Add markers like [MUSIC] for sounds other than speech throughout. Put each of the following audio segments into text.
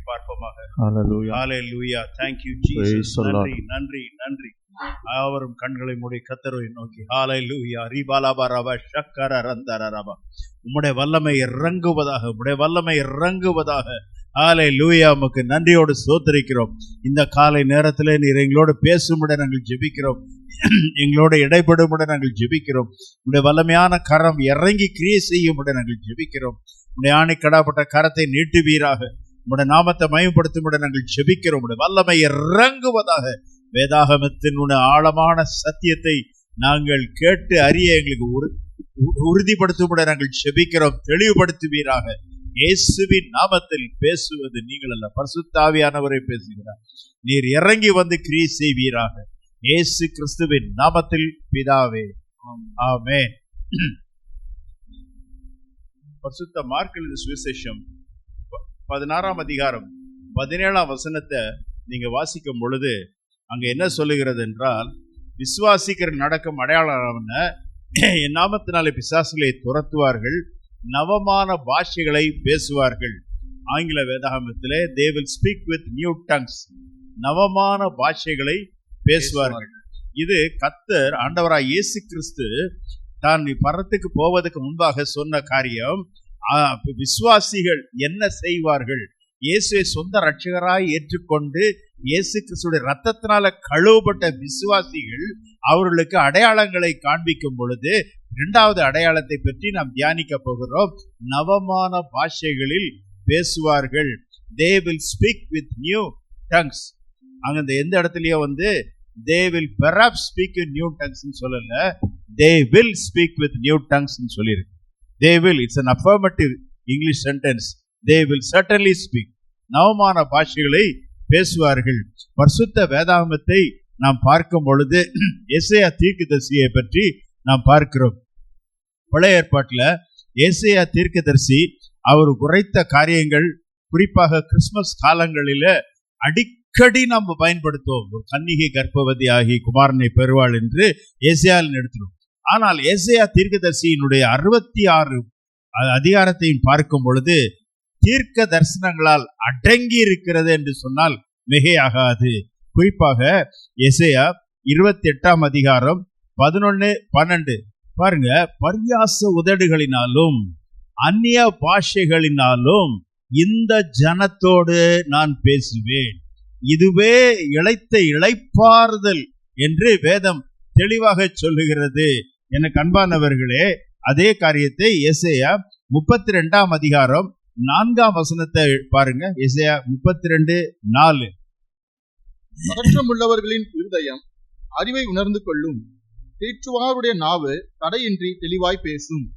நோக்கி பார்ப்போமாக. ஹalleluya thank you jesus. நன்றி நன்றி நன்றி. அவரும் கண்களை மூடி கத்தரை நோக்கி. ஹalleluya ரிபாலபரப ஷக்கர ரந்தரரப உம்முடைய வல்லமை இறங்குவதாக உம்முடைய வல்லமை இறங்குவதாக. ஹalleluya உமக்கு நன்றியோடு ஸ்தோத்திரிக்கிறோம் இந்த காலை நேரத்திலே நீர் எங்களோடு பேசும்பட நாங்கள் ஜெபிக்கிறோம். எங்களோட இடைப்படும்பட நாங்கள் ஜெபிக்கிறோம். உடைய வல்லமையான கரம் இறங்கி கிரியை செய்யும்பட நாங்கள் ஜெபிக்கிறோம். உடைய ஆணைக்கடாப்பட்ட கரத்தை நீட்டுவீராக. உடைய நாமத்தை மயப்படுத்தும்பட நாங்கள் ஜெபிக்கிறோம். வல்லமை இறங்குவதாக வேதாகமத்தினுடைய ஆழமான சத்தியத்தை நாங்கள் கேட்டு அறிய எங்களுக்கு உறு- உறுதிப்படுத்தும்பட நாங்கள் ஜெபிக்கிறோம். தெளிவுபடுத்துவீராக. இயேசுவின் நாமத்தில் பேசுவது நீங்கள் அல்ல. பரிசுத்தாவியானவரை பேசுகிறார். நீர் இறங்கி வந்து கிரியை செய்வீராக. இயேசு கிறிஸ்துவின் நாமத்தில் பிதாவே. ஆமே பரிசுத்த மார்க் சுவிசேஷம் பதினாறாம் அதிகாரம் பதினேழாம் வசனத்தை நீங்க வாசிக்கும் பொழுது அங்க என்ன சொல்லுகிறது என்றால் விசுவாசிக்கிற நடக்கும் அடையாளம் [CLEARS THROAT] என் நாமத்தினாலே பிசாசுகளை துரத்துவார்கள் நவமான பாஷைகளை பேசுவார்கள். ஆங்கில வேதாகமத்திலே they will speak with new tongues நவமான பாஷைகளை பேசுவார்கள். இது கத்தர் ஆண்டவராய் இயேசு கிறிஸ்து தான் பரத்துக்கு போவதற்கு முன்பாக சொன்ன காரியம் விசுவாசிகள் என்ன செய்வார்கள்? இயேசுவை சொந்த ரட்சகராய் ஏற்றுக்கொண்டு இயேசு கிறிஸ்துடைய ரத்தத்தினால கழுவப்பட்ட விசுவாசிகள் அவர்களுக்கு அடையாளங்களை காண்பிக்கும் பொழுது இரண்டாவது அடையாளத்தை பற்றி நாம் தியானிக்க போகிறோம். நவமான பாஷைகளில் பேசுவார்கள். They will speak with new tongues அங்க இந்த எந்த இடத்துலயோ வந்து they will perhaps speak in new tongues சொல்லல. They will speak with new tongues சொல்லியிருக்கு. They will it's an affirmative English sentence they will certainly speak நவமான பாஷைகளை பேசுவார்கள். பரிசுத்த வேதாகமத்தை நாம் பார்க்கும் பொழுது [CLEARS THROAT] எஸ்ஐயா தீர்க்கதரிசியை பற்றி நாம் பார்க்கிறோம். பழைய ஏற்பாட்டில் ஏசையா தீர்க்கதரிசி அவர் உரைத்த காரியங்கள் குறிப்பாக கிறிஸ்மஸ் காலங்களில அடிக்கடி நாம் பயன்படுத்துவோம். ஒரு கன்னிகை கர்ப்பவதி ஆகி குமாரனை பெறுவாள் என்று ஏசியாவில் எடுத்துரும். ஆனால் ஏசையா தீர்க்கதரிசியினுடைய அறுபத்தி ஆறு அதிகாரத்தையும் பார்க்கும் பொழுது தீர்க்க தரிசனங்களால் அடங்கி இருக்கிறது என்று சொன்னால் மிகையாகாது. குறிப்பாக எசையா இருபத்தி எட்டாம் அதிகாரம் பதினொன்னு பன்னெண்டு. பாருங்க பரியாச உதடுகளினாலும் அந்நிய பாஷைகளினாலும் இந்த ஜனத்தோடு நான் பேசுவேன். இதுவே இழைத்த இழைப்பாறுதல் என்று வேதம் தெளிவாக சொல்லுகிறது. எனக்கு அன்பானவர்களே அதே காரியத்தை எசையா முப்பத்தி ரெண்டாம் அதிகாரம் நான்காம் வசனத்தை பாருங்க. எசையா முப்பத்தி ரெண்டு நாலு. பதற்றமுள்ளவர்களின் இருதயம் அறிவை உணர்ந்து கொள்ளும். தேற்றுவாருடைய நாவு தடையின்றி தெளிவாய் பேசும்.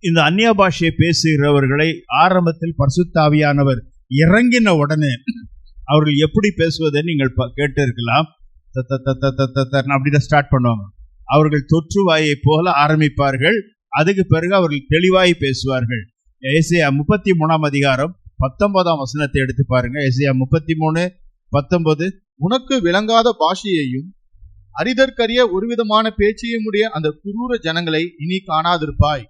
இந்த அந்நிய பாஷையை பேசுகிறவர்களை ஆரம்பத்தில் பரிசுத்தாவியானவர் இறங்கின உடனே அவர்கள் எப்படி பேசுவதை நீங்கள் ப- கேட்டிருக்கலாம். அப்படின்னு ஸ்டார்ட் பண்ணுவாங்க அவர்கள் தொற்றுவாயை போல ஆரம்பிப்பார்கள் அதுக்கு பிறகு அவர்கள் தெளிவாய் பேசுவார்கள் ஏசியா முப்பத்தி மூணாம் அதிகாரம் பத்தொன்பதாம் வசனத்தை எடுத்து பாருங்க ஏசியா முப்பத்தி மூணு பத்தொன்பது உனக்கு விளங்காத பாஷையையும் அரிதற்கரிய ஒருவிதமான பேச்சையும் உடைய அந்த குரூர ஜனங்களை இனி காணாதிருப்பாய்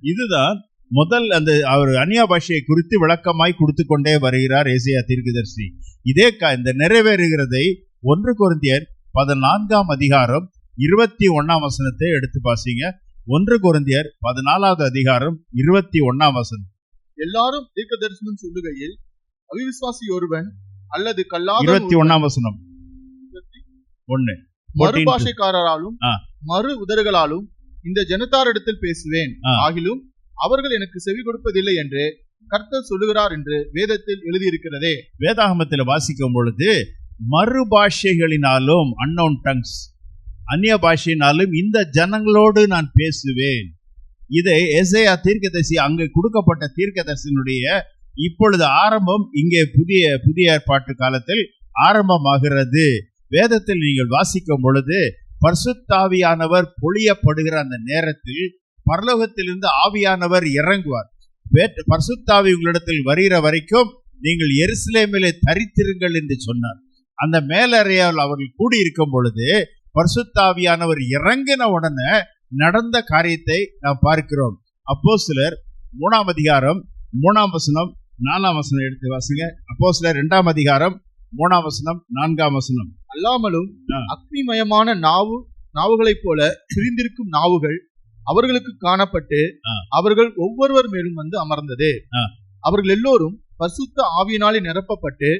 இதுதான் முதல் அந்த அவர் அந்நிய பாஷையை குறித்து விளக்கமாய் கொடுத்து கொண்டே வருகிறார் ஏசியா தீர்க்கதர்சி இதே இந்த நிறைவேறுகிறதை ஒன்று கொரிந்தியர் பதினான்காம் அதிகாரம் இருபத்தி ஒன்னாம் வசனத்தை எடுத்து பாசிங்க. ஒன்று கொரிந்தியர் பதினாலாவது அதிகாரம் இருபத்தி ஒன்னாம் வசனம். எல்லாரும் தீர்க்க தரிசனம் சொல்லுகையில் அவிவிசுவாசி ஒருவன் அல்லது கல்லாத இருபத்தி ஒன்னாம் வசனம். ஒன்னு மறுபாஷைக்காரராலும். மறு உதறுகளாலும் இந்த ஜனத்தாரிடத்தில் பேசுவேன். ஆகிலும் அவர்கள் எனக்கு செவி கொடுப்பதில்லை என்று கர்த்தர் சொல்லுகிறார் என்று வேதத்தில் எழுதியிருக்கிறதே. வேதாகமத்தில் வாசிக்கும் பொழுது மறு பாஷைகளினாலும் அன்னோன் டங்ஸ் அந்நிய பாஷையினாலும் இந்த ஜனங்களோடு நான் பேசுவேன். இதை எஸ்ஐயா தீர்க்கதரிசி அங்கே கொடுக்கப்பட்ட தீர்க்கதரிசனுடைய இப்பொழுது ஆரம்பம் இங்கே புதிய புதிய ஏற்பாட்டு காலத்தில் ஆரம்பமாகிறது. வேதத்தில் நீங்கள் வாசிக்கும் பொழுது பர்சுத்தாவியானவர் பொழியப்படுகிற அந்த நேரத்தில் பரலோகத்திலிருந்து ஆவியானவர் இறங்குவார். பர்சுத்தாவி உங்களிடத்தில் வருகிற வரைக்கும் நீங்கள் எருசலேமிலே தரித்திருங்கள் என்று சொன்னார். அந்த மேலறையால் அவர்கள் கூடியிருக்கும் பொழுது பரிசுத்தாவியானவர் இறங்கின உடனே நடந்த காரியத்தை நாம் பார்க்கிறோம் அப்போ சிலர் மூணாம் அதிகாரம் மூணாம் வசனம் நாலாம் வசனம் எடுத்து வாசிங்க அப்போ சில இரண்டாம் அதிகாரம் மூணாம் வசனம் நான்காம் வசனம் அல்லாமலும். அக்னிமயமான நாவு நாவுகளைப் போல பிரிந்திருக்கும் நாவுகள் அவர்களுக்கு காணப்பட்டு. அவர்கள் ஒவ்வொருவர் மேலும் வந்து அமர்ந்தது. அவர்கள் எல்லோரும் பரிசுத்த ஆவியினாலே நிரப்பப்பட்டு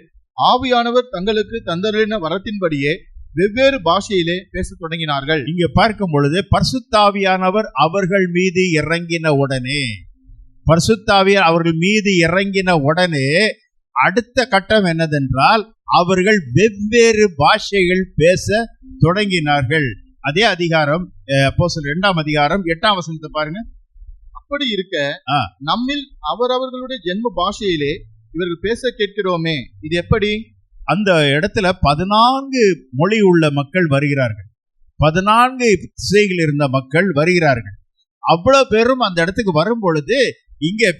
ஆவியானவர் தங்களுக்கு தந்தருளின வரத்தின்படியே வெவ்வேறு பாஷையிலே பேசத் தொடங்கினார்கள். இங்க பார்க்கும் பொழுது பரிசுத்தாவியானவர் அவர்கள் மீது இறங்கின உடனே பரிசுத்தாவியார் அவர்கள் மீது இறங்கின உடனே அடுத்த கட்டம் என்னதென்றால் அவர்கள் வெவ்வேறு பாஷைகள் பேச தொடங்கினார்கள். அதே அதிகாரம் இரண்டாம் அதிகாரம் எட்டாம் வசனத்தை பாருங்க. அப்படி இருக்க. நம்மில் அவரவர்களுடைய ஜென்ம பாஷையிலே இவர்கள் பேச கேட்கிறோமே இது எப்படி? அந்த இடத்துல பதினான்கு மொழி உள்ள மக்கள் வருகிறார்கள். பதினான்கு திசைகள் இருந்த மக்கள் வருகிறார்கள். அவ்வளவு பேரும் அந்த இடத்துக்கு வரும் பொழுது இங்கே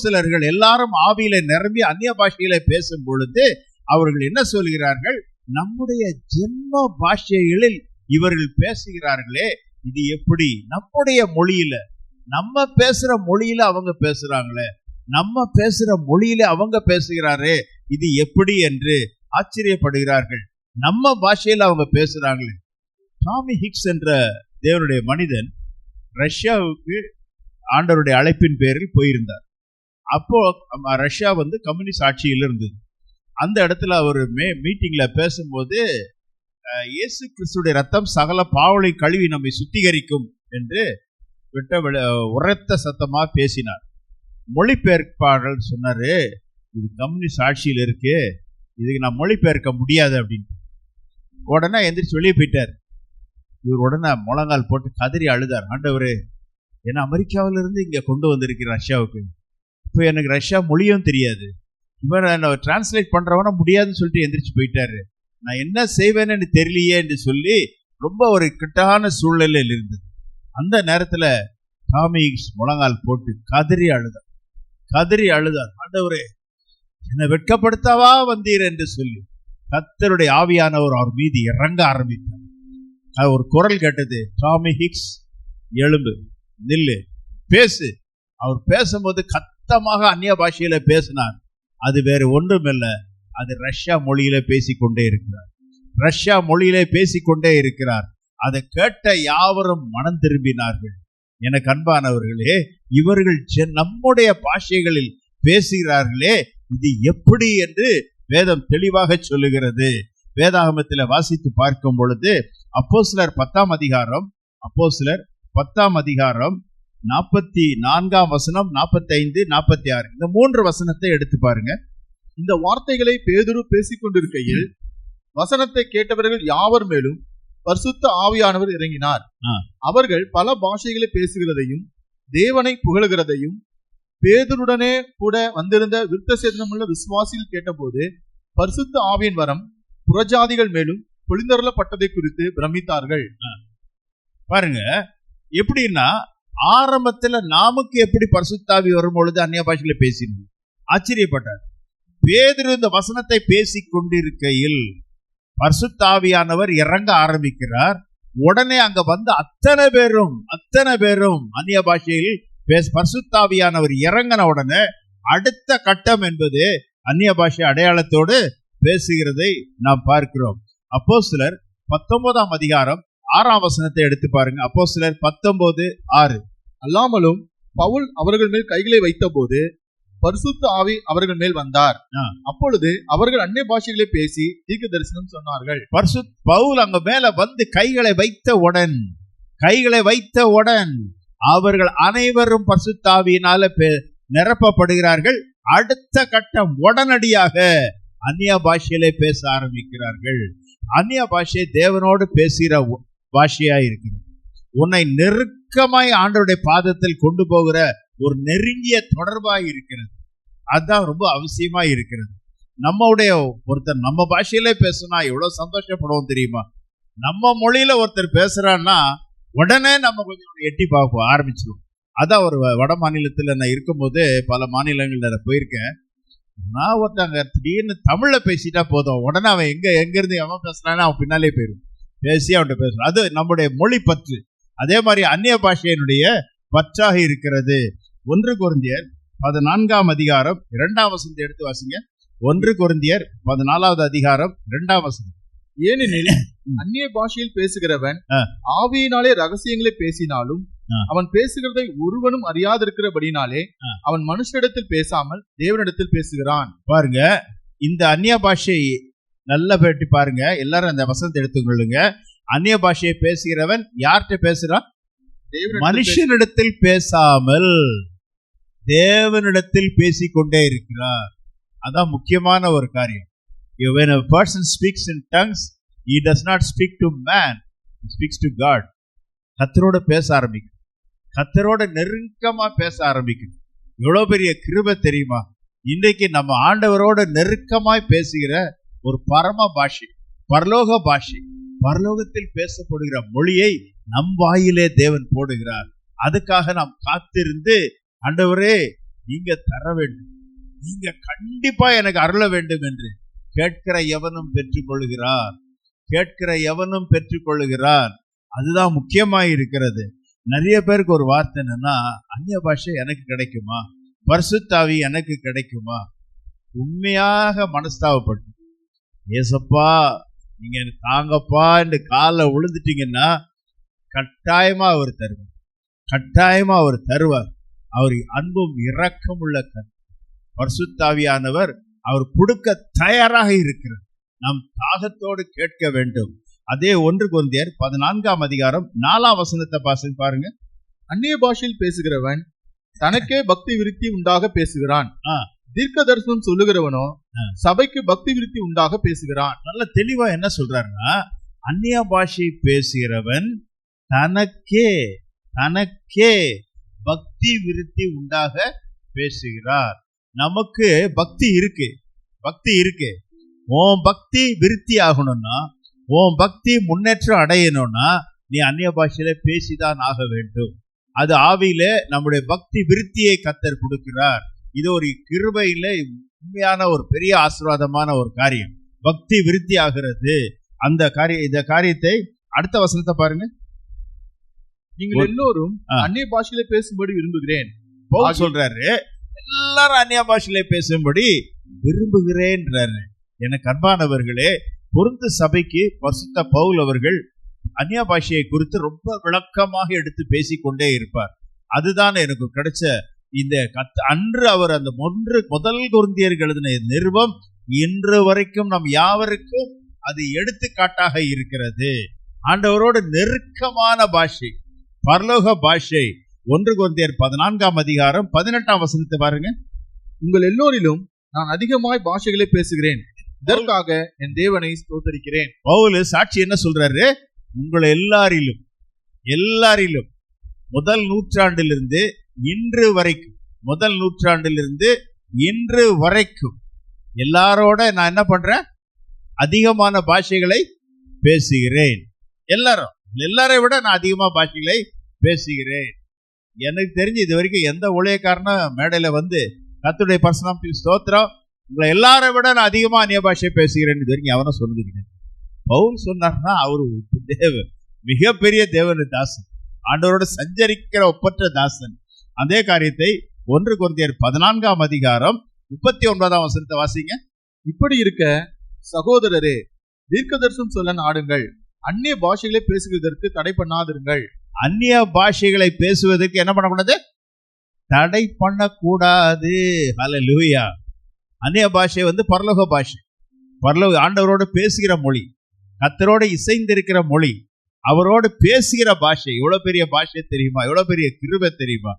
சிலர்கள் எல்லாரும் ஆவியில நிரம்பி அந்நிய பாஷையில பேசும் பொழுது அவர்கள் என்ன சொல்கிறார்கள்? நம்முடைய ஜென்ம பாஷைகளில் இவர்கள் பேசுகிறார்களே இது எப்படி? நம்முடைய மொழியில நம்ம பேசுற மொழியில அவங்க பேசுறாங்களே நம்ம பேசுற மொழியில அவங்க பேசுகிறாரே இது எப்படி என்று ஆச்சரியப்படுகிறார்கள். நம்ம பாஷையில் அவங்க பேசுறாங்களே. டாமி ஹிக்ஸ் என்ற தேவனுடைய மனிதன் ரஷ்யாவுக்கு ஆண்டவருடைய அழைப்பின் பேரில் போயிருந்தார். அப்போ ரஷ்யா வந்து கம்யூனிஸ்ட் ஆட்சியில் இருந்தது. அந்த இடத்துல அவர் மே மீட்டிங்கில் பேசும்போது இயேசு கிறிஸ்துடைய ரத்தம் சகல பாவலை கழுவி நம்மை சுத்திகரிக்கும் என்று விட்ட உரத்த சத்தமாக பேசினார். மொழிபெயர்ப்பாளர் சொன்னாரு. இது கம்யூனிஸ்ட் ஆட்சியில் இருக்கு. இதுக்கு நான் மொழிபெயர்க்க முடியாது அப்படின்னு உடனே எந்திரிச்சு வெளியே போயிட்டார். இவர் உடனே முழங்கால் போட்டு கதறி அழுதார். ஆண்டவர் ஏன்னா அமெரிக்காவிலிருந்து இருந்து கொண்டு வந்திருக்கு ரஷ்யாவுக்கு. இப்போ எனக்கு ரஷ்யா மொழியும் தெரியாது. இவர் நான் டிரான்ஸ்லேட் பண்ணுறவன முடியாதுன்னு சொல்லிட்டு எந்திரிச்சு போயிட்டாரு. நான் என்ன செய்வேன்னு எனக்கு தெரியலையே என்று சொல்லி ரொம்ப ஒரு கிட்டான சூழ்நிலையில் இருந்தது. அந்த நேரத்தில் டாமிக்ஸ் முழங்கால் போட்டு கதறி அழுதார். கதறி அழுதார். ஆண்டவரே என்னை வெட்கப்படுத்தவா வந்தீர் என்று சொல்லி கத்தருடைய ஆவியானவர் அவர் மீது இறங்க ஆரம்பித்தார். அது ஒரு குரல் கேட்டது டாமி ஹிக்ஸ் எழும்பு நில்லு பேசு. அவர் பேசும்போது கத்தமாக அந்நிய பாஷையில பேசினார். அது வேறு ஒன்றுமில்ல அது ரஷ்யா மொழியில பேசிக்கொண்டே இருக்கிறார். ரஷ்யா மொழியிலே பேசிக்கொண்டே இருக்கிறார். அதை கேட்ட யாவரும் மனம் திரும்பினார்கள். எனக்கு அன்பானவர்களே இவர்கள் நம்முடைய பாஷைகளில் பேசுகிறார்களே இது எப்படி என்று வேதம் தெளிவாக சொல்லுகிறது. வேதாகமத்தில் வாசித்து பார்க்கும் பொழுது அப்போஸ்தலர் பத்தாம் அதிகாரம் அப்போஸ்தலர் பத்தாம் அதிகாரம் நாற்பத்தி நான்காம் வசனம் நாற்பத்தைந்து நாற்பத்தி ஆறு இந்த மூன்று வசனத்தை எடுத்து பாருங்க. இந்த வார்த்தைகளை பேதுரு பேசிக் கொண்டிருக்கையில் வசனத்தை கேட்டவர்கள் யாவர் மேலும்? பரிசுத்த ஆவியானவர் இறங்கினார். அவர்கள் பல பாஷைகளை பேசுகிறதையும் தேவனை புகழுகிறதையும் பேதுருடனே கூட வந்திருந்த விருத்த சேதனமுள்ள விசுவாசிகள் கேட்டபோது பரிசுத்த ஆவியின் வரம் புறஜாதிகள் மேலும் பொழிந்தருளப்பட்டதை குறித்து பிரமித்தார்கள். பாருங்க எப்படின்னா ஆரம்பத்துல நாமுக்கு எப்படி பரிசுத்தாவி வரும் பொழுது அந்நிய பாஷையில பேசினோம். ஆச்சரியப்பட்டார். பேதுரு இந்த வசனத்தை பேசிக் கொண்டிருக்கையில் பரிசுத்தாவியானவர் இறங்க ஆரம்பிக்கிறார். உடனே அங்க வந்து அத்தனை பேரும் அத்தனை பேரும் அந்நிய பாஷையில் பர்சுத்தாவியானவர் பரிசுத்தாவியானவர் இறங்கின உடனே அடுத்த கட்டம் என்பது அந்நிய பாஷை அடையாளத்தோடு பேசுகிறதை நாம் பார்க்கிறோம். அப்போ சிலர் பத்தொன்பதாம் அதிகாரம் ஆறாம் வசனத்தை எடுத்து பாருங்க. அப்போ சிலர் பத்தொன்பது ஆறு. அல்லாமலும் பவுல் அவர்கள் மேல் கைகளை வைத்தபோது பரிசுத்த ஆவி அவர்கள் மேல் வந்தார். அப்பொழுது அவர்கள் அந்நிய பாஷைகளை பேசி தீர்க்க தரிசனம் சொன்னார்கள். பரிசு பவுல் அங்க மேல வந்து கைகளை வைத்த உடன் கைகளை வைத்த உடன் அவர்கள் அனைவரும் பரிசுத்தாவியினால நிரப்பப்படுகிறார்கள். அடுத்த கட்டம் உடனடியாக அந்நிய பாஷையிலே பேச ஆரம்பிக்கிறார்கள். அந்நிய பாஷை தேவனோடு பேசுகிற பாஷையா இருக்கிறது. உன்னை நெருக்கமாய் ஆண்டவருடைய பாதத்தில் கொண்டு போகிற ஒரு நெருங்கிய தொடர்பாக இருக்கிறது. அதுதான் ரொம்ப அவசியமா இருக்கிறது. நம்மளுடைய ஒருத்தர் நம்ம பாஷையிலே பேசுனா எவ்வளோ சந்தோஷப்படுவோம் தெரியுமா? நம்ம மொழியில ஒருத்தர் பேசுறான்னா உடனே நம்ம கொஞ்சம் எட்டி பார்ப்போம் ஆரம்பிச்சிடுவோம் அதான் ஒரு வ- வட மாநிலத்தில் நான் இருக்கும்போது பல மாநிலங்களில் நான் போயிருக்கேன். நான் ஒருத்தங்க திடீர்னு தமிழில் பேசிட்டா போதும். உடனே அவன் எங்கே எங்கேருந்து அவன் எவன் அவன் பின்னாலே போயிடும் பேசி அவன்கிட்ட பேசுறான் அது நம்முடைய மொழி பற்று. அதே மாதிரி அந்நிய பாஷையினுடைய பற்றாக இருக்கிறது. ஒன்று குருந்தியர் பதினான்காம் அதிகாரம் இரண்டாம் வசனத்தை எடுத்து வாசிங்க. ஒன்று கொரிந்தியர் பதினாலாவது அதிகாரம் இரண்டாம் வசனம். ஏனெனில் அந்நிய பாஷையில் பேசுகிறவன். ஆவியினாலே ரகசியங்களை பேசினாலும். அவன் பேசுகிறதை ஒருவனும் அறியாதிருக்கிறபடினாலே. அவன் மனுஷனிடத்தில் பேசாமல் தேவனிடத்தில் பேசுகிறான். பாருங்க இந்த அந்நிய பாஷை நல்ல பேட்டி பாருங்க. எல்லாரும் அந்த வசனத்தை எடுத்துக்கொள்ளுங்க. அந்நிய பாஷையை பேசுகிறவன் யார்கிட்ட பேசுறான்? மனுஷனிடத்தில் பேசாமல் தேவனிடத்தில் பேசிக்கொண்டே இருக்கிறார். அதான் முக்கியமான ஒரு காரியம். When a person speaks in tongues he does not speak to man he speaks to god. கத்தரோட பேச ஆரம்பிக்கும். கத்தரோட நெருக்கமா பேச ஆரம்பிக்கும். எவ்வளவு பெரிய கிருபை தெரியுமா? இன்றைக்கு நம்ம ஆண்டவரோட நெருக்கமாய் பேசுகிற ஒரு பரம பாஷை பரலோக பாஷை பரலோகத்தில் பேசப்படுகிற மொழியை நம் வாயிலே தேவன் போடுகிறார். அதுக்காக நாம் காத்திருந்து ஆண்டவரே நீங்க தர வேண்டும் நீங்க கண்டிப்பா எனக்கு அருள வேண்டும் என்று கேட்கிற எவனும் பெற்றுக்கொள்கிறார். கேட்கிற எவனும் பெற்றுக்கொள்கிறார். அதுதான் முக்கியமாக இருக்கிறது. நிறைய பேருக்கு ஒரு வார்த்தை என்னன்னா அந்நிய பாஷை எனக்கு கிடைக்குமா? பரிசுத்தாவி எனக்கு கிடைக்குமா? உண்மையாக மனஸ்தாவப்பட்டு ஏசப்பா நீங்க எனக்கு தாங்கப்பா என்று காலில் விழுந்துட்டீங்கன்னா கட்டாயமா அவர் தருவார். கட்டாயமா அவர் தருவார். அவர் அன்பும் இரக்கமுள்ள கண் பரிசுத்தாவியானவர் அவர் கொடுக்க தயாராக இருக்கிறார். நாம் தாகத்தோடு கேட்க வேண்டும். அதே ஒன்று கொந்தியர் பதினான்காம் அதிகாரம் நாலாம் வசனத்தை பாசி பாருங்க. அந்நிய பாஷையில் பேசுகிறவன் தனக்கே பக்தி விருத்தி உண்டாக பேசுகிறான். தீர்க்க தரிசனம் சொல்லுகிறவனோ. சபைக்கு பக்தி விருத்தி உண்டாக பேசுகிறான். நல்ல தெளிவா என்ன சொல்றாருன்னா அந்நிய பாஷை பேசுகிறவன் தனக்கே தனக்கே பக்தி விருத்தி உண்டாக பேசுகிறார். நமக்கு பக்தி இருக்கு. பக்தி இருக்கு. உன் பக்தி விருத்தி ஆகணும்னா உன் பக்தி முன்னேற்றம் அடையணும்னா நீ அந்நிய பாஷையில பேசிதான் ஆக வேண்டும். அது ஆவியில நம்முடைய பக்தி விருத்தியை கத்தர் கொடுக்கிறார். இது ஒரு கிருபையில உண்மையான ஒரு பெரிய ஆசீர்வாதமான ஒரு காரியம். பக்தி விருத்தி ஆகிறது. அந்த காரிய இந்த காரியத்தை அடுத்த வசனத்தை பாருங்க. நீங்கள் ஒரு- எல்லோரும். அந்நிய பாஷையில பேசும்படி விரும்புகிறேன். பவுல் சொல்றாரு எல்லாரும் அந்நிய பாஷையில பேசும்படி விரும்புகிறேன்றாரு. எனக்கு அன்பானவர்களே பொருந்து சபைக்கு பரிசுத்த பவுல் அவர்கள் அந்நிய பாஷையை குறித்து ரொம்ப விளக்கமாக எடுத்து பேசிக்கொண்டே இருப்பார். அதுதான் எனக்கு கிடைச்ச இந்த கத் அன்று அவர் அந்த ஒன்று முதல் குருந்தியர்கள் எழுதின நிருபம் இன்று வரைக்கும் நம் யாவருக்கும் அது எடுத்துக்காட்டாக இருக்கிறது. ஆண்டவரோடு நெருக்கமான பாஷை. பரலோக பாஷை ஒன்று குழந்தையர் பதினான்காம் அதிகாரம் பதினெட்டாம் வசனத்தை பாருங்க. உங்கள் எல்லோரிலும் நான் அதிகமாய் பாஷைகளை பேசுகிறேன். இதற்காக என் தேவனை ஸ்தோத்தரிக்கிறேன். பவுல் சாட்சி என்ன சொல்றாரு? உங்களை எல்லாரிலும் எல்லாரிலும் முதல் நூற்றாண்டிலிருந்து இன்று வரைக்கும் முதல் நூற்றாண்டிலிருந்து இன்று வரைக்கும் எல்லாரோட நான் என்ன பண்றேன்? அதிகமான பாஷைகளை பேசுகிறேன். எல்லாரும் எல்லாரை விட நான் அதிகமாக பாஷைகளை பேசுகிறேன். எனக்கு தெரிஞ்சு இது வரைக்கும் எந்த ஊழியக்காரனும் மேடையில வந்து கத்துடைய பர்சனாலிட்டி ஸ்தோத்திரம் உங்களை எல்லாரை விட நான் அதிகமா அந்நிய பாஷையை பேசுகிறேன் இது வரைக்கும் எவனும் சொன்னது பவுல் சொன்னார்னா அவரு தேவன் மிகப்பெரிய தேவன தாசன். ஆண்டவரோட சஞ்சரிக்கிற ஒப்பற்ற தாசன். அதே காரியத்தை ஒன்று குருந்தியர் பதினான்காம் அதிகாரம் முப்பத்தி ஒன்பதாம் வசனத்தை வாசிங்க. இப்படி இருக்க சகோதரரே தீர்க்கதரிசனம் சொல்ல நாடுங்கள். அந்நிய பாஷைகளை பேசுவதற்கு தடை பண்ணாதிருங்கள். அந்நிய பாஷைகளை பேசுவதற்கு என்ன பண்ணக்கூடாது? தடை பண்ணக்கூடாது. ஹalleluya அந்நிய பாஷை வந்து பரலோக பாஷை. பரலோக ஆண்டவரோடு பேசுகிற மொழி. கத்தரோடு இசைந்திருக்கிற மொழி. அவரோடு பேசுகிற பாஷை. எவ்வளோ பெரிய பாஷை தெரியுமா? எவ்வளோ பெரிய கிருபை தெரியுமா?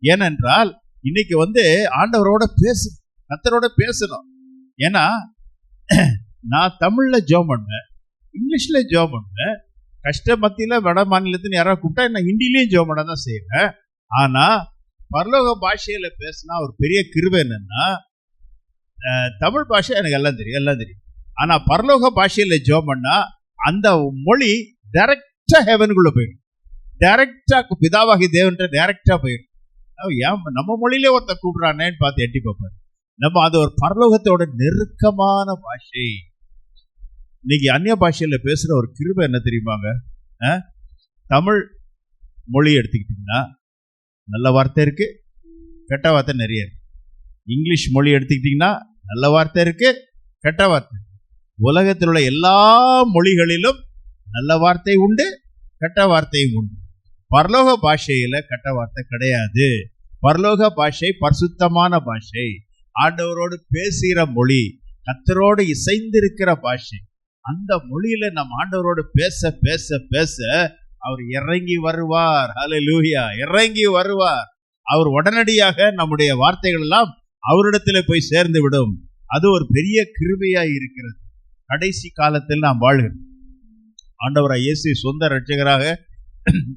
ஏனென்றால் இன்னைக்கு வந்து ஆண்டவரோட பேசு கத்தரோட பேசணும். ஏன்னா நான் தமிழில் ஜோம் பண்ணேன். இங்கிலீஷில் ஜோம் பண்ணேன். கஷ்ட மத்தியில் வட மாநிலத்தின் யாராவது கூப்பிட்டா நான் ஹிந்திலையும் ஜோம் பண்ண தான் செய்யறேன் ஆனால் பரலோக பாஷையில பேசினா ஒரு பெரிய கிருவை என்னென்னா தமிழ் பாஷை எனக்கு எல்லாம் தெரியும் எல்லாம் தெரியும். ஆனால் பரலோக பாஷையில ஜோமன்னா அந்த மொழி டைரக்டாக ஹெவனுக்குள்ளே போயிடும். டைரக்டாக பிதாவாகி தேவன்ற டைரக்டாக போயிடும். ஏன் நம்ம மொழியிலே ஒருத்த கூப்பிட்றானேன்னு பார்த்து எட்டி பார்ப்பாரு. நம்ம அது ஒரு பரலோகத்தோட நெருக்கமான பாஷை. இன்னைக்கு அந்நிய பாஷையில் பேசுகிற ஒரு கிருபை என்ன தெரியுமாங்க? தமிழ் மொழி எடுத்துக்கிட்டிங்கன்னா நல்ல வார்த்தை இருக்குது கெட்ட வார்த்தை நிறைய இருக்குது இங்கிலீஷ் மொழி எடுத்துக்கிட்டிங்கன்னா நல்ல வார்த்தை இருக்குது கெட்ட வார்த்தை உலகத்தில் உள்ள எல்லா மொழிகளிலும் நல்ல வார்த்தை உண்டு கெட்ட வார்த்தையும் உண்டு. பரலோக பாஷையில் கெட்ட வார்த்தை கிடையாது. பரலோக பாஷை பரிசுத்தமான பாஷை. ஆண்டவரோடு பேசுகிற மொழி கத்தரோடு இசைந்திருக்கிற பாஷை. அந்த மொழியில நம்ம ஆண்டவரோடு பேச பேச பேச அவர் இறங்கி வருவார். ஹalleluya இறங்கி வருவார். அவர் உடனடியாக நம்முடைய வார்த்தைகள் எல்லாம் அவரிடத்துல போய் சேர்ந்து விடும். அது ஒரு பெரிய கிருபையாய் இருக்கிறது. கடைசி காலத்தில் நாம் வாழ்கிறோம். ஆண்டவராய் இயேசு சொந்த ரட்சகராக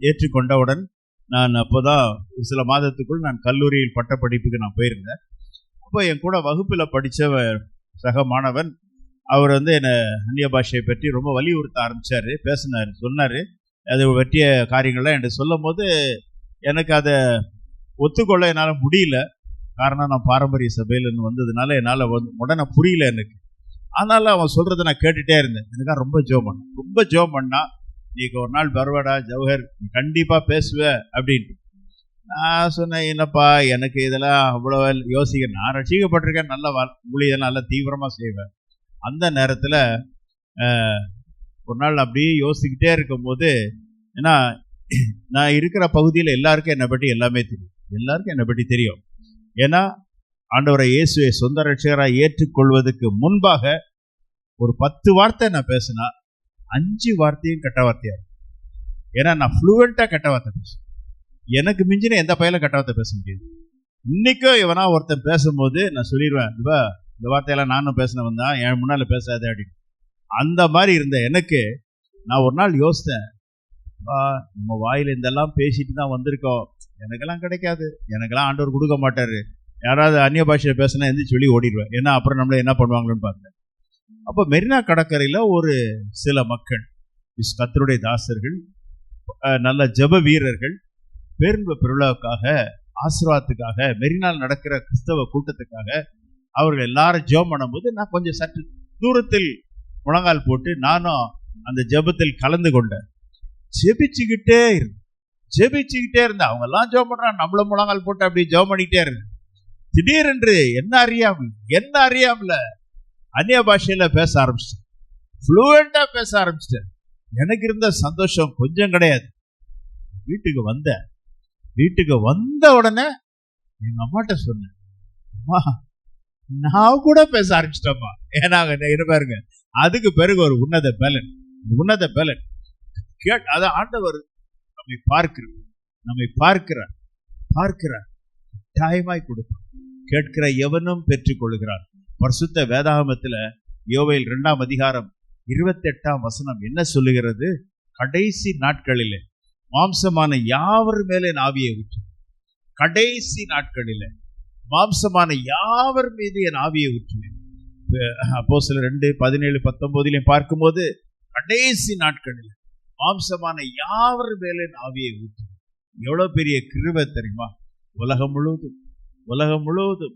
ஏற்றுக்கொண்டவுடன் நான் அப்போதான் ஒரு சில மாதத்துக்குள் நான் கல்லூரியில் பட்டப்படிப்புக்கு நான் போயிருந்தேன். அப்போ என் கூட வகுப்பில் படித்த சக மாணவன் அவர் வந்து என்னை அந்நிய பாஷையை பற்றி ரொம்ப வலியுறுத்த ஆரம்பித்தார் பேசினார் சொன்னார். அது பற்றிய காரியங்கள்லாம் என்கிட்ட சொல்லும் போது எனக்கு அதை ஒத்துக்கொள்ள என்னால் முடியல. காரணம் நான் பாரம்பரிய சபையிலேருந்து வந்ததுனால என்னால் வந்து உடனே புரியல எனக்கு. ஆனாலும் அவன் சொல்கிறத நான் கேட்டுகிட்டே இருந்தேன். எனக்காக ரொம்ப ஜோம் பண்ண ரொம்ப ஜோம் பண்ணா நீக்கு ஒரு நாள் பர்வடா ஜவஹர் நீ கண்டிப்பாக பேசுவ அப்படின்ட்டு. நான் சொன்னேன் என்னப்பா எனக்கு இதெல்லாம் அவ்வளோ யோசிக்க நான் ரசிக்கப்பட்டிருக்கேன். நல்ல வா ஊழியை நல்லா தீவிரமாக செய்வேன். அந்த நேரத்தில் ஒரு நாள் அப்படியே யோசிக்கிட்டே இருக்கும்போது ஏன்னா நான் இருக்கிற பகுதியில் எல்லாருக்கும் என்னை பற்றி எல்லாமே தெரியும். எல்லாருக்கும் என்னை பற்றி தெரியும். ஏன்னா ஆண்டவரை இயேசுவை சொந்த ரட்சகராக ஏற்றுக்கொள்வதற்கு முன்பாக ஒரு பத்து வார்த்தை நான் பேசினா அஞ்சு வார்த்தையும் கெட்ட வார்த்தையாக இருக்கும். ஏன்னா நான் ஃப்ளூவெண்ட்டாக கெட்ட வார்த்தை பேசுவேன். எனக்கு மிஞ்சின எந்த பையிலும் கெட்ட வார்த்தை பேச முடியாது. இன்னைக்கும் இவனா ஒருத்தன் பேசும்போது நான் சொல்லிடுவேன் இவா இந்த வார்த்தையெல்லாம் நானும் பேசினவன் தான் என் முன்னால் பேசாத அப்படின்னு. அந்த மாதிரி இருந்த எனக்கு நான் ஒரு நாள் யோசித்தேன் நம்ம வாயில் இதெல்லாம் பேசிட்டு தான் வந்திருக்கோம். எனக்கெல்லாம் கிடைக்காது. எனக்கெல்லாம் ஆண்டவர் கொடுக்க மாட்டார். யாராவது அந்நிய பாஷையில் பேசினா எந்த சொல்லி ஓடிடுவேன். ஏன்னா அப்புறம் நம்மள என்ன பண்ணுவாங்கன்னு பார்த்தேன் அப்போ மெரினா கடற்கரையில் ஒரு சில மக்கள் இஸ் கத்தருடைய தாசர்கள் நல்ல ஜெப வீரர்கள் பேருந்து பெருளாவுக்காக ஆசீர்வாதத்துக்காக மெரினால் நடக்கிற கிறிஸ்தவ கூட்டத்துக்காக அவர்கள் எல்லாரும் ஜெபம் பண்ணும்போது நான் கொஞ்சம் சற்று தூரத்தில் முழங்கால் போட்டு நானும் அந்த ஜெபத்தில் கலந்து கொண்டேன். ஜெபிச்சுக்கிட்டே இருந்தேன். ஜெபிச்சுக்கிட்டே இருந்தேன். அவங்க எல்லாம் ஜெபம் பண்றாங்க. நம்மளும் முழங்கால் போட்டு அப்படியே ஜெபம் பண்ணிக்கிட்டே இருந்தேன். திடீரென்று என்ன அறியாமல் என்ன அறியாமல அந்நிய பாஷையில பேச ஆரம்பிச்சிட்டேன். ஃப்ளூவெண்டா பேச ஆரம்பிச்சிட்டேன். எனக்கு இருந்த சந்தோஷம் கொஞ்சம் கிடையாது. வீட்டுக்கு வந்தேன். வீட்டுக்கு வந்த உடனே எங்க அம்மாட்ட சொன்னேன். அம்மா நான் கூட பேச ஆரம்பிச்சிட்டேம்மா ஏன்னா என்ன பாருங்க. அதுக்கு பிறகு ஒரு உன்னத பலன். உன்னத பலன். கேட் அதை ஆண்டவர் நம்மை பார்க்கிறார். நம்மை பார்க்கிறார். பார்க்கிறார். கட்டாயமாய் கொடுப்பார். கேட்கிற எவனும் பெற்றுக் கொள்கிறார் பரிசுத்த வேதாகமத்துல யோவேல் இரண்டாம் அதிகாரம் இருபத்தெட்டாம் வசனம் என்ன சொல்லுகிறது? கடைசி நாட்களிலே மாம்சமான யாவர் மேலே என் ஆவியை ஊற்று கடைசி நாட்களிலே. மாம்சமான யாவர் மீது என் ஆவியை ஊற்றுவேன்? அப்போ சில ரெண்டு பதினேழு பத்தொம்போதிலையும் பார்க்கும்போது கடைசி நாட்களில் மாம்சமான யாவர் மேலே என் ஆவியை ஊற்றுவேன்? எவ்வளோ பெரிய கிருவை தெரியுமா? உலகம் முழுவதும் உலகம் முழுவதும்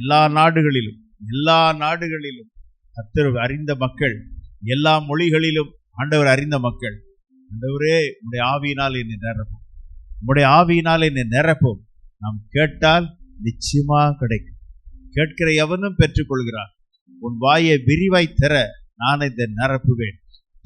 எல்லா நாடுகளிலும் எல்லா நாடுகளிலும் கத்தர் அறிந்த மக்கள் எல்லா மொழிகளிலும் ஆண்டவர் அறிந்த மக்கள் ஆண்டவரே உடைய ஆவியினால் என்னை நிரப்பும். உடைய ஆவியினால் என்னை நிரப்பும். நாம் கேட்டால் நிச்சயமாக கிடைக்கும். கேட்கிற எவனும் பெற்றுக்கொள்கிறான். உன் வாயை விரிவாய் தர நான் இதை நிரப்புவேன்.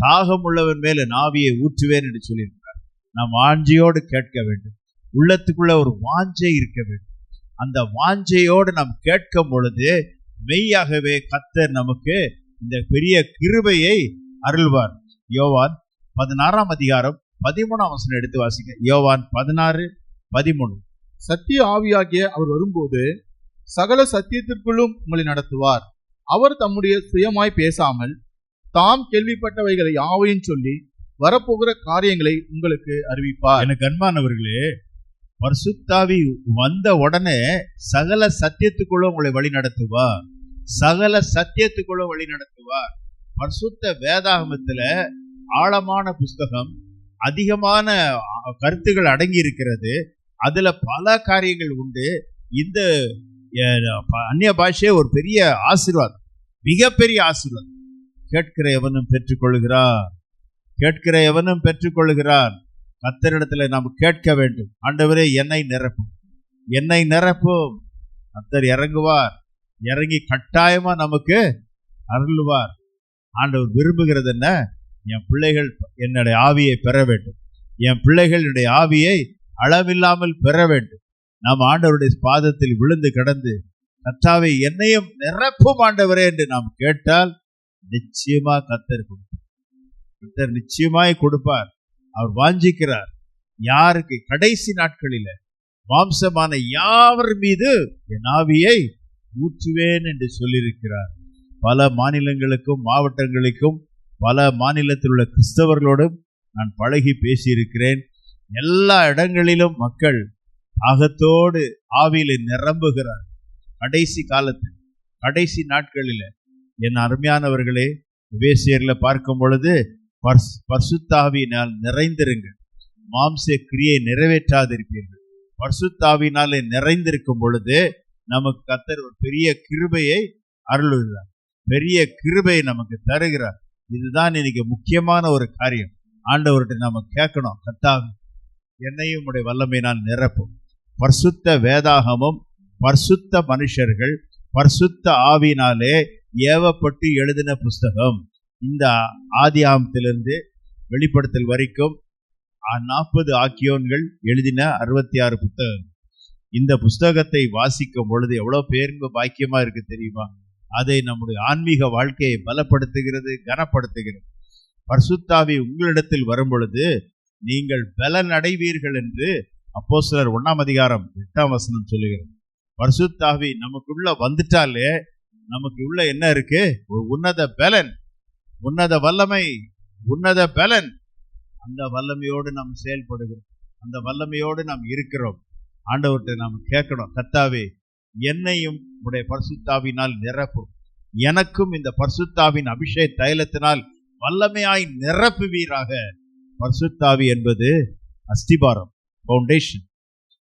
தாகம் உள்ளவன் மேல நாவியை ஊற்றுவேன் என்று சொல்லியிருக்கிறார். நாம் வாஞ்சையோடு கேட்க வேண்டும். உள்ளத்துக்குள்ள ஒரு வாஞ்சை இருக்க வேண்டும். அந்த வாஞ்சையோடு நாம் கேட்கும் பொழுது மெய்யாகவே கத்தர் நமக்கு இந்த பெரிய கிருபையை அருள்வார். யோவான் பதினாறாம் அதிகாரம் பதிமூணாம் வசனம் எடுத்து வாசிங்க. யோவான் பதினாறு பதிமூணு. சத்திய ஆவியாகிய அவர் வரும்போது சகல சத்தியத்திற்குள்ளும் உங்களை நடத்துவார். அவர் தம்முடைய சுயமாய் பேசாமல் தாம் கேள்விப்பட்டவைகளை யாவையும் சொல்லி வரப்போகிற காரியங்களை உங்களுக்கு அறிவிப்பார். எனக்கு அன்பானவர்களே பரிசுத்தாவி வந்த உடனே சகல சத்தியத்துக்குள்ள உங்களை வழி நடத்துவார். சகல சத்தியத்துக்குள்ள வழி நடத்துவார். பரிசுத்த வேதாகமத்துல ஆழமான புஸ்தகம் அதிகமான கருத்துகள் அடங்கி இருக்கிறது அதுல பல காரியங்கள் உண்டு. இந்த அந்நிய பாஷையே ஒரு பெரிய ஆசீர்வாதம். மிகப்பெரிய ஆசீர்வாதம். கேட்கிற எவனும் பெற்றுக்கொள்கிறார். கேட்கிற எவனும் பெற்றுக்கொள்கிறார். கத்தரிடத்துல நாம் கேட்க வேண்டும். ஆண்டவரே என்னை நிரப்பும். என்னை நிரப்பும். கத்தர் இறங்குவார். இறங்கி கட்டாயமா நமக்கு அருள்வார். ஆண்டவர் விரும்புகிறது என்ன? என் பிள்ளைகள் என்னுடைய ஆவியை பெற வேண்டும். என் பிள்ளைகள் என்னுடைய ஆவியை அளவில்லாமல் பெற வேண்டும். நாம் ஆண்டவருடைய பாதத்தில் விழுந்து கடந்து கத்தாவை என்னையும் நிரப்பும் ஆண்டவரே என்று நாம் கேட்டால் நிச்சயமா கத்தர் கொடுப்பார். கத்தர் நிச்சயமாய் கொடுப்பார். அவர் வாஞ்சிக்கிறார். யாருக்கு? கடைசி நாட்களில மாம்சமான யாவர் மீது என் ஆவியை ஊற்றுவேன் என்று சொல்லியிருக்கிறார். பல மாநிலங்களுக்கும் மாவட்டங்களுக்கும் பல மாநிலத்தில் உள்ள கிறிஸ்தவர்களோடும் நான் பழகி பேசியிருக்கிறேன். எல்லா இடங்களிலும் மக்கள் தாகத்தோடு ஆவியில நிரம்புகிறார் கடைசி காலத்தில் கடைசி நாட்களில் என் அருமையானவர்களே வேசியர்ல பார்க்கும் பொழுது பர்ஸ் பர்சுத்தாவினால் நிறைந்திருங்கள். மாம்ச கிரியை நிறைவேற்றாதிருப்பீர்கள். பர்சுத்தாவினாலே நிறைந்திருக்கும் பொழுது நமக்கு கத்தர் ஒரு பெரிய கிருபையை அருளுகிறார். பெரிய கிருபையை நமக்கு தருகிறார். இதுதான் இன்னைக்கு முக்கியமான ஒரு காரியம். ஆண்டவர்கிட்ட நாம கேட்கணும். கத்தாவி என்னையும் உடைய வல்லமை நான் நிரப்பும். பர்சுத்த வேதாகமும் பர்சுத்த மனுஷர்கள் பர்சுத்த ஆவினாலே ஏவப்பட்டு எழுதின புஸ்தகம். இந்த ஆதி ஆமத்திலிருந்து வெளிப்படுத்தல் வரைக்கும் நாற்பது ஆக்கியோன்கள் எழுதின அறுபத்தி ஆறு புத்தகம். இந்த புஸ்தகத்தை வாசிக்கும் பொழுது எவ்வளவு பேருங்க பாக்கியமா இருக்கு தெரியுமா? அதை நம்முடைய ஆன்மீக வாழ்க்கையை பலப்படுத்துகிறது கனப்படுத்துகிறது. பர்சுத்தாவி உங்களிடத்தில் வரும் பொழுது நீங்கள் பலன் அடைவீர்கள் என்று அப்போ சிலர் ஒன்னாம் அதிகாரம் எட்டாம் வசனம் சொல்லுகிறது. பரிசுத்தாவி நமக்குள்ள வந்துட்டாலே நமக்கு உள்ள என்ன இருக்கு? ஒரு உன்னத பலன். உன்னத வல்லமை. உன்னத பலன். அந்த வல்லமையோடு நாம் செயல்படுகிறோம். அந்த வல்லமையோடு நாம் இருக்கிறோம். ஆண்டவர்கிட்ட நாம் கேட்கணும் கத்தாவே என்னையும் உடைய பரிசுத்தாவினால் நிரப்பும் எனக்கும் இந்த பரிசுத்தாவின் அபிஷேக தைலத்தினால் வல்லமையாய் நிரப்புவீராக. பரிசுத்தாவி என்பது அஸ்திபாரம் ஃபவுண்டேஷன்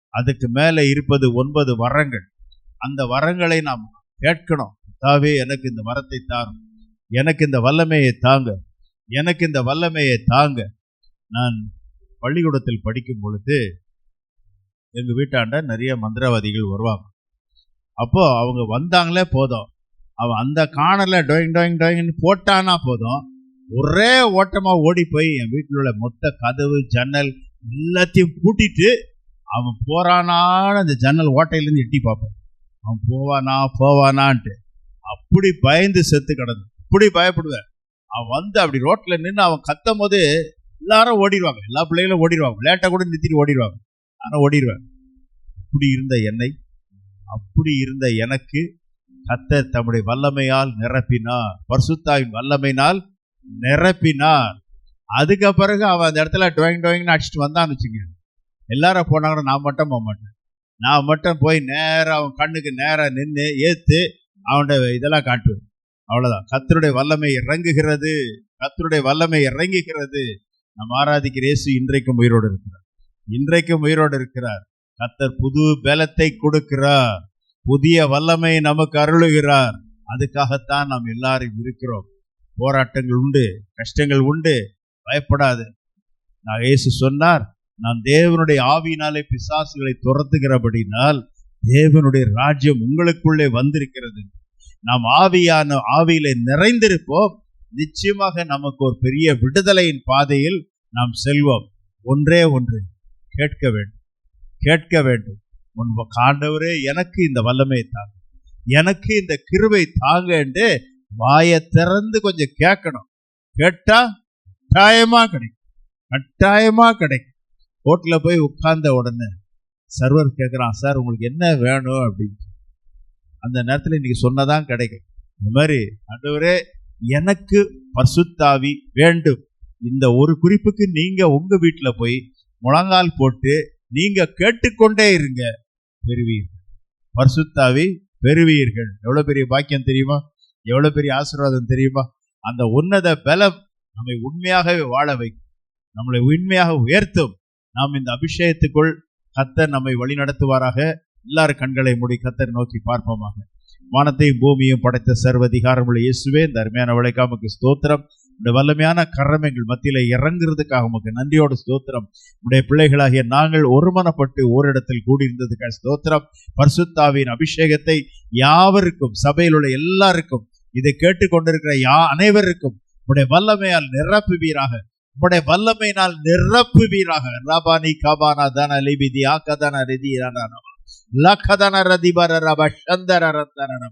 அதுக்கு மேலே இருப்பது ஒன்பது வரங்கள். அந்த வரங்களை நாம் கேட்கணும். தாவே எனக்கு இந்த வரத்தை தாரும் எனக்கு இந்த வல்லமையை தாங்க. எனக்கு இந்த வல்லமையை தாங்க. நான் பள்ளிக்கூடத்தில் படிக்கும் பொழுது எங்கள் வீட்டாண்ட நிறைய மந்திரவாதிகள் வருவாங்க. அப்போது அவங்க வந்தாங்களே போதும். அவன் அந்த காணலை டொயிங் டொயிங் டொயிங்னு போட்டானா போதும். ஒரே ஓட்டமாக ஓடி போய் என் வீட்டில் உள்ள மொத்த கதவு ஜன்னல் எல்லாத்தையும் பூட்டிட்டு அவன் போறானான்னு அந்த ஜன்னல் ஓட்டையிலேருந்து எட்டி பார்ப்பேன். அவன் போவானா போவானான்ட்டு. அப்படி பயந்து செத்து கிடந்து அப்படி பயப்படுவேன். அவன் வந்து அப்படி ரோட்டில் நின்று அவன் கத்தும் போது எல்லாரும் ஓடிடுவாங்க. எல்லா பிள்ளைகளும் ஓடிடுவாங்க. விளையாட்டை கூட நிறுத்திட்டு ஓடிடுவாங்க. ஆனால் ஓடிடுவேன். அப்படி இருந்த என்னை அப்படி இருந்த எனக்கு கத்த தம்முடைய வல்லமையால் நிரப்பினார். பர்சுத்தாவின் வல்லமையினால் நிரப்பினார். அதுக்கு பிறகு அவன் அந்த இடத்துல டொயிங் டொயிங்னு அடிச்சுட்டு வந்தான்னு வச்சுங்க எல்லாரும் போனாங்கன்னா நான் மட்டும் போக மாட்டேன். நான் மட்டும் போய் நேராக அவன் கண்ணுக்கு நேராக நின்று ஏற்று அவனோட இதெல்லாம் காட்டுவேன். அவ்வளோதான் கத்தருடைய வல்லமை இறங்குகிறது. கத்தருடைய வல்லமை இறங்குகிறது. நம் ஆராதிக்கிற இயேசு இன்றைக்கும் உயிரோடு இருக்கிறார். இன்றைக்கும் உயிரோடு இருக்கிறார். கத்தர் புது பலத்தை கொடுக்கிறார். புதிய வல்லமை நமக்கு அருளுகிறார். அதுக்காகத்தான் நாம் எல்லாரும் இருக்கிறோம். போராட்டங்கள் உண்டு கஷ்டங்கள் உண்டு பயப்படாது. நான் இயேசு சொன்னார் நான் தேவனுடைய ஆவியினாலே பிசாசுகளை துரத்துகிறபடினால் தேவனுடைய ராஜ்யம் உங்களுக்குள்ளே வந்திருக்கிறது. நாம் ஆவியான ஆவியில நிறைந்திருப்போம் நிச்சயமாக நமக்கு ஒரு பெரிய விடுதலையின் பாதையில் நாம் செல்வோம். ஒன்றே ஒன்று கேட்க வேண்டும் கேட்க வேண்டும். உன் காண்டவரே எனக்கு இந்த வல்லமை தாங்க எனக்கு இந்த கிருவை தாங்க என்று வாயை திறந்து கொஞ்சம் கேட்கணும். கேட்டா கட்டாயமா கிடைக்கும். கட்டாயமா கிடைக்கும். ஹோட்டலில் போய் உட்கார்ந்த உடனே சர்வர் கேட்குறான் சார் உங்களுக்கு என்ன வேணும்? அப்படின்னு அந்த நேரத்தில் இன்னைக்கு சொன்னதான் கிடைக்கும். இந்த மாதிரி ஆண்டவரே எனக்கு பசுத்தாவி வேண்டும். இந்த ஒரு குறிப்புக்கு நீங்க உங்க வீட்டில் போய் முழங்கால் போட்டு நீங்க கேட்டுக்கொண்டே இருங்க பெறுவீர்கள். பரிசுத்தாவி பெறுவீர்கள். எவ்வளவு பெரிய பாக்கியம் தெரியுமா? எவ்வளவு பெரிய ஆசீர்வாதம் தெரியுமா? அந்த உன்னத பலம் நம்மை உண்மையாகவே வாழ வைக்கும். நம்மளை உண்மையாக உயர்த்தும். நாம் இந்த அபிஷேகத்துக்குள் கத்தர் நம்மை வழி நடத்துவாராக. எல்லாரும் கண்களை மூடி கத்தர் நோக்கி பார்ப்போமாக. வானத்தையும் பூமியும் படைத்த சர்வதிகாரமுள்ள இயேசுவே இந்த அருமையான விளைக்காமக்கு ஸ்தோத்திரம். இந்த வல்லமையான கரம் எங்கள் மத்தியில இறங்குறதுக்காக உமக்கு நன்றியோட ஸ்தோத்திரம். உடைய பிள்ளைகளாகிய நாங்கள் ஒருமனப்பட்டு ஓரிடத்தில் கூடியிருந்ததுக்காக ஸ்தோத்திரம். பர்சுத்தாவின் அபிஷேகத்தை யாவருக்கும் சபையில் உள்ள எல்லாருக்கும் இதை கேட்டுக்கொண்டிருக்கிற யா அனைவருக்கும் உடைய வல்லமையால் நிரப்புவீராக. உடைய வல்லமையினால் நிரப்புவீராக. ரபானி கபானா தன லிபிதி ஆக்கதன ரிதி லக்கதன ரதிபர ரப சந்தர ரத்தன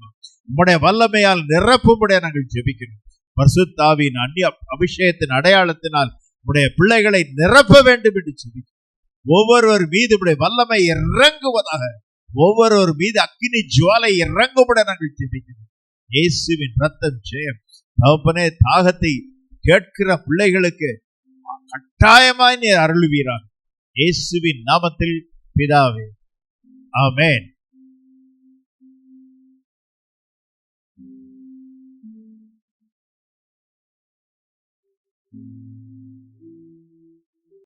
உடைய வல்லமையால் நிரப்பும்படிய நாங்கள் ஜெபிக்கிறோம். பர்சுத்தாவின் அந்நிய அபிஷேகத்தின் அடையாளத்தினால் உடைய பிள்ளைகளை நிரப்ப வேண்டும் என்று ஜெபிக்கிறோம். ஒவ்வொருவர் மீது உடைய வல்லமை இறங்குவதாக ஒவ்வொருவர் மீது அக்கினி ஜுவாலை இறங்கும்பட நாங்கள் ஜெபிக்கிறோம். இயேசுவின் ரத்தம் ஜெயம். தகப்பனே தாகத்தை கேட்கிற பிள்ளைகளுக்கு கட்டாயமாய் நீர் அருள்வீராக. இயேசுவின் நாமத்தில் பிதாவே. ஆமேன்.